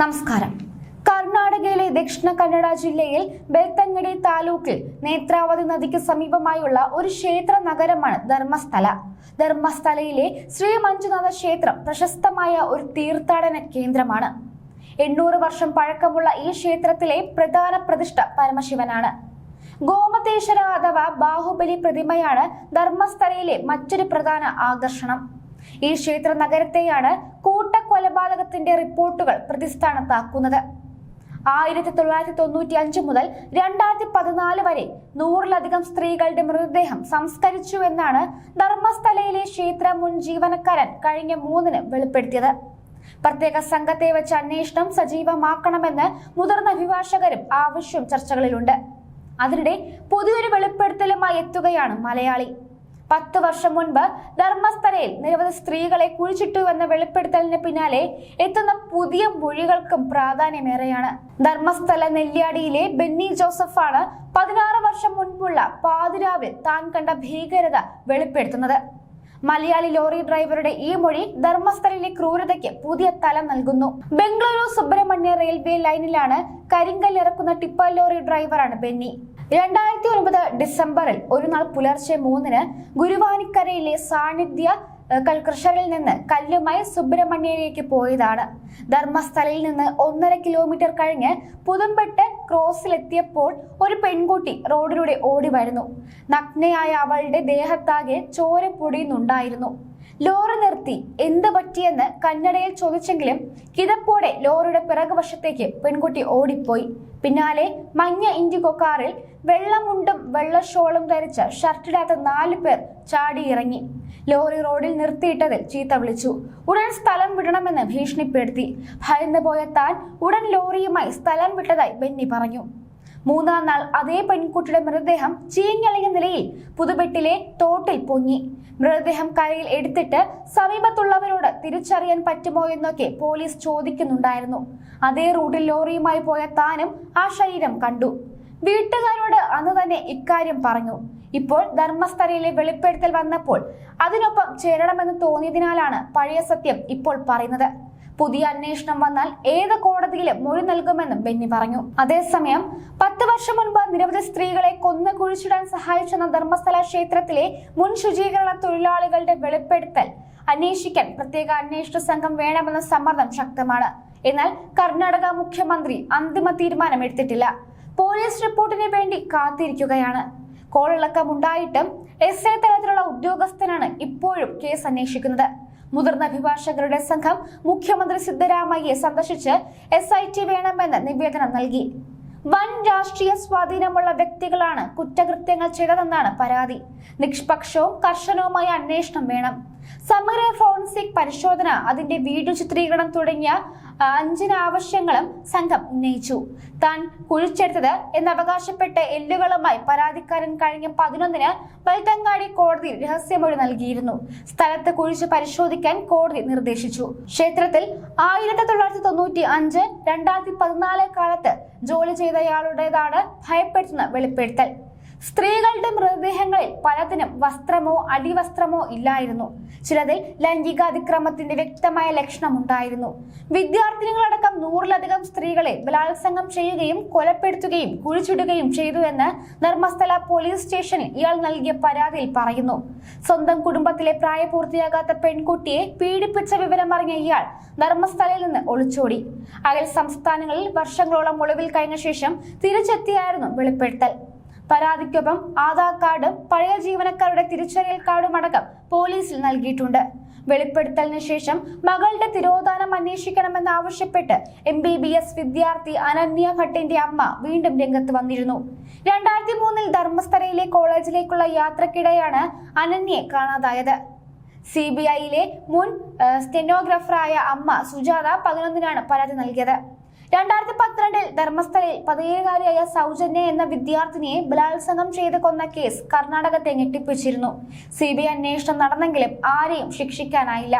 നമസ്കാരം. കർണാടകയിലെ ദക്ഷിണ കന്നഡ ജില്ലയിൽ ബെൽത്തങ്ങടി താലൂക്കിൽ നേത്രാവതി നദിക്ക് സമീപമായുള്ള ഒരു ക്ഷേത്ര നഗരമാണ് ധർമ്മസ്ഥല. ധർമ്മസ്ഥലയിലെ ശ്രീ മഞ്ജുനാഥ ക്ഷേത്രം പ്രശസ്തമായ ഒരു തീർത്ഥാടന കേന്ദ്രമാണ്. എണ്ണൂറ് വർഷം പഴക്കമുള്ള ഈ ക്ഷേത്രത്തിലെ പ്രധാന പ്രതിഷ്ഠ പരമശിവനാണ്. ഗോമതേശ്വര അഥവാ ബാഹുബലി പ്രതിമയാണ് ധർമ്മസ്ഥലയിലെ മറ്റൊരു പ്രധാന ആകർഷണം. ഈ ക്ഷേത്ര നഗരത്തെയാണ് കൂട്ടക്കൊലപാതകത്തിന്റെ റിപ്പോർട്ടുകൾ പ്രതിസ്ഥാനത്താക്കുന്നത്. ആയിരത്തി തൊള്ളായിരത്തി തൊണ്ണൂറ്റി അഞ്ച് മുതൽ രണ്ടായിരത്തി പതിനാല് വരെ നൂറിലധികം സ്ത്രീകളുടെ മൃതദേഹം സംസ്കരിച്ചു എന്നാണ് ധർമ്മസ്ഥലയിലെ ക്ഷേത്ര മുൻ ജീവനക്കാരൻ കഴിഞ്ഞ മൂന്നിന് വെളിപ്പെടുത്തിയത്. പ്രത്യേക സംഘത്തെ വെച്ച് അന്വേഷണം സജീവമാക്കണമെന്ന് മുതിർന്ന അഭിഭാഷകരും ആവശ്യം ചർച്ചകളിലുണ്ട്. അതിനിടെ പുതിയൊരു വെളിപ്പെടുത്തലുമായി എത്തുകയാണ് മലയാളി. പത്ത് വർഷം മുൻപ് ധർമ്മസ്ഥലയിൽ നിരവധി സ്ത്രീകളെ കുഴിച്ചിട്ടുവെന്ന വെളിപ്പെടുത്തലിന് പിന്നാലെ എത്തുന്ന പുതിയ മൊഴികൾക്കും പ്രാധാന്യമേറെയാണ്. ധർമ്മസ്ഥല നെല്ലിയാടിയിലെ ബെന്നി ജോസഫാണ് പതിനാറ് വർഷം മുൻപുള്ള പാതിരാവിൽ താൻ കണ്ട ഭീകരത വെളിപ്പെടുത്തുന്നത്. മലയാളി ലോറി ഡ്രൈവറുടെ ഈ മൊഴി ധർമ്മസ്ഥലിലെ ക്രൂരതയ്ക്ക് പുതിയ തലം നൽകുന്നു. ബംഗളൂരു സുബ്രഹ്മണ്യ റെയിൽവേ ലൈനിലാണ് കരിങ്കൽ ഇറക്കുന്ന ടിപ്പർ ലോറി ഡ്രൈവറാണ് ബെന്നി. രണ്ടായിരത്തി ഒൻപത് ഡിസംബറിൽ ഒരു നാൾ പുലർച്ചെ മൂന്നിന് ഗുരുവാനിക്കരയിലെ സാന്നിധ്യ കൽകൃഷറിൽ നിന്ന് കല്ലുമായി സുബ്രഹ്മണ്യയിലേക്ക് പോയതാണ്. ധർമ്മസ്ഥലയിൽ നിന്ന് ഒന്നര കിലോമീറ്റർ കഴിഞ്ഞ് പുതുമ്പെട്ട് ക്രോസിലെത്തിയപ്പോൾ ഒരു പെൺകുട്ടി റോഡിലൂടെ ഓടി വരുന്നു. നഗ്നയായ അവളുടെ ദേഹത്താകെ ചോര പൊടിയുന്നുണ്ടായിരുന്നു. ലോറി നിർത്തി എന്ത് പറ്റിയെന്ന് കന്നഡയിൽ ചോദിച്ചെങ്കിലും കിതപ്പോടെ ലോറിയുടെ പിറകുവശത്തേക്ക് പെൺകുട്ടി ഓടിപ്പോയി. പിന്നാലെ മഞ്ഞ ഇൻഡിഗോ കാറിൽ വെള്ളമുണ്ടും വെള്ള ഷോളും ധരിച്ച ഷർട്ടിടാത്ത നാല് പേർ ചാടിയിറങ്ങി. ലോറി റോഡിൽ നിർത്തിയിട്ടതിൽ ചീത്ത വിളിച്ചു. ഉടൻ സ്ഥലം വിടണമെന്ന് ഭീഷണിപ്പെടുത്തി. ഭയന്നു പോയ താൻ ഉടൻ ലോറിയുമായി സ്ഥലം വിട്ടതായി ബെന്നി പറഞ്ഞു. മൂന്നാം നാൾ അതേ പെൺകുട്ടിയുടെ മൃതദേഹം ചീഞ്ഞളിഞ്ഞ നിലയിൽ പുതുപെട്ടിലെ തോട്ടിൽ പൊങ്ങി. മൃതദേഹം കരയിൽ എടുത്തിട്ട് സമീപത്തുള്ളവരോട് തിരിച്ചറിയാൻ പറ്റുമോ എന്നൊക്കെ പോലീസ് ചോദിക്കുന്നുണ്ടായിരുന്നു. അതേ റൂട്ടിൽ ലോറിയുമായി പോയ താനും ആ ശരീരം കണ്ടു. വീട്ടുകാരോട് അന്ന് തന്നെ ഇക്കാര്യം പറഞ്ഞു. ഇപ്പോൾ ധർമ്മസ്ഥലയിലെ വെളിപ്പെടുത്തൽ വന്നപ്പോൾ അതിനൊപ്പം ചേരണമെന്ന് തോന്നിയതിനാലാണ് പഴയ സത്യം ഇപ്പോൾ പറയുന്നത്. പുതിയ അന്വേഷണം വന്നാൽ ഏത് കോടതിയിലും മൊഴി നൽകുമെന്നും ബെന്നി പറഞ്ഞു. അതേസമയം പത്ത് വർഷം മുൻപ് നിരവധി സ്ത്രീകളെ കൊന്നു കുഴിച്ചിടാൻ സഹായിച്ചെന്ന ധർമ്മസ്ഥല ക്ഷേത്രത്തിലെ മുൻ ശുചീകരണ തൊഴിലാളികളുടെ വെളിപ്പെടുത്തൽ അന്വേഷിക്കാൻ പ്രത്യേക അന്വേഷണ സംഘം വേണമെന്ന സമ്മർദ്ദം ശക്തമാണ്. എന്നാൽ കർണാടക മുഖ്യമന്ത്രി അന്തിമ തീരുമാനം എടുത്തിട്ടില്ല പോലീസ് റിപ്പോർട്ടിന് വേണ്ടി കാത്തിരിക്കുകയാണ്. കോളിളക്കമുണ്ടായിട്ടും എസ് ഐ തലത്തിലുള്ള ഉദ്യോഗസ്ഥനാണ് ഇപ്പോഴും കേസ് അന്വേഷിക്കുന്നത്. മുതിർന്ന അഭിഭാഷകരുടെ സംഘം മുഖ്യമന്ത്രി സിദ്ധരാമയ്യെ സന്ദർശിച്ച് എസ് ഐ ടി വേണമെന്ന് നിവേദനം നൽകി. വൻ രാഷ്ട്രീയ സ്വാധീനമുള്ള വ്യക്തികളാണ് കുറ്റകൃത്യങ്ങൾ ചെയ്തതെന്നാണ് പരാതി. നിഷ്പക്ഷവും കർശനവുമായ അന്വേഷണം വേണം. സമഗ്ര ഫോറൻസിക് പരിശോധന അതിന്റെ വീഡിയോ ചിത്രീകരണം തുടങ്ങിയ അഞ്ചിന് ആവശ്യങ്ങളും സംഘം ഉന്നയിച്ചു. താൻ കുഴിച്ചെടുത്തത് എന്നവകാശപ്പെട്ട് എല്ലുകളുമായി പരാതിക്കാരൻ കഴിഞ്ഞ പതിനൊന്നിന് ബൽത്തങ്ങാടി കോടതിയിൽ രഹസ്യമൊഴി നൽകിയിരുന്നു. സ്ഥലത്ത് കുഴിച്ച് പരിശോധിക്കാൻ കോടതി നിർദ്ദേശിച്ചു. ക്ഷേത്രത്തിൽ ആയിരത്തി തൊള്ളായിരത്തി തൊണ്ണൂറ്റി അഞ്ച് രണ്ടായിരത്തി പതിനാല് കാലത്ത് ജോലി ചെയ്തയാളുടേതാണ് ഭയപ്പെടുത്തുന്ന വെളിപ്പെടുത്തൽ. സ്ത്രീകളുടെ മൃതദേഹങ്ങളിൽ പലതിനും വസ്ത്രമോ അടിവസ്ത്രമോ ഇല്ലായിരുന്നു. ചിലതിൽ ലൈംഗികാതിക്രമത്തിന്റെ വ്യക്തമായ ലക്ഷണം ലക്ഷണമുണ്ടായിരുന്നു. വിദ്യാർത്ഥിനികളടക്കം നൂറിലധികം സ്ത്രീകളെ ബലാത്സംഗം ചെയ്യുകയും കൊലപ്പെടുത്തുകയും കുഴിച്ചിടുകയും ചെയ്തു എന്ന് പോലീസ് സ്റ്റേഷനിൽ ഇയാൾ നൽകിയ പരാതിയിൽ പറയുന്നു. സ്വന്തം കുടുംബത്തിലെ പ്രായപൂർത്തിയാകാത്ത പെൺകുട്ടിയെ പീഡിപ്പിച്ച വിവരമറിഞ്ഞ ഇയാൾ ധർമ്മസ്ഥലയിൽ നിന്ന് ഒളിച്ചോടി. അയൽ സംസ്ഥാനങ്ങളിൽ വർഷങ്ങളോളം ഒളിവിൽ കഴിഞ്ഞ ശേഷം തിരിച്ചെത്തിയായിരുന്നു വെളിപ്പെടുത്തൽ. പരാതിക്കൊപ്പം ആധാർ കാർഡ് പഴയ ജീവനക്കാരുടെ തിരിച്ചറിയൽ കാർഡും അടക്കം പോലീസിൽ നൽകിയിട്ടുണ്ട്. വെളിപ്പെടുത്തലിന് ശേഷം മകളുടെ തിരോധാനം അന്വേഷിക്കണമെന്ന് ആവശ്യപ്പെട്ട് എം ബി ബി എസ് വിദ്യാർത്ഥി അനന്യ ഭട്ടിന്റെ അമ്മ വീണ്ടും രംഗത്ത് വന്നിരുന്നു. രണ്ടായിരത്തി മൂന്നിൽ ധർമ്മസ്ഥലയിലെ കോളേജിലേക്കുള്ള യാത്രക്കിടെയാണ് അനന്യയെ കാണാതായത്. സി ബി ഐയിലെ മുൻ സ്റ്റെനോഗ്രഫറായ അമ്മ സുജാത പതിനൊന്നിനാണ് പരാതി നൽകിയത്. രണ്ടായിരത്തി പന്ത്രണ്ടിൽ ധർമ്മസ്ഥലയിൽ പതിനേഴുകാരിയായ സൗജന്യ എന്ന വിദ്യാർത്ഥിനിയെ ബലാത്സംഗം ചെയ്ത് കൊന്ന കേസ് കർണാടകത്തെ ഞെട്ടിപ്പിച്ചിരുന്നു. സി ബി ഐ അന്വേഷണം നടന്നെങ്കിലും ആരെയും ശിക്ഷിക്കാനായില്ല.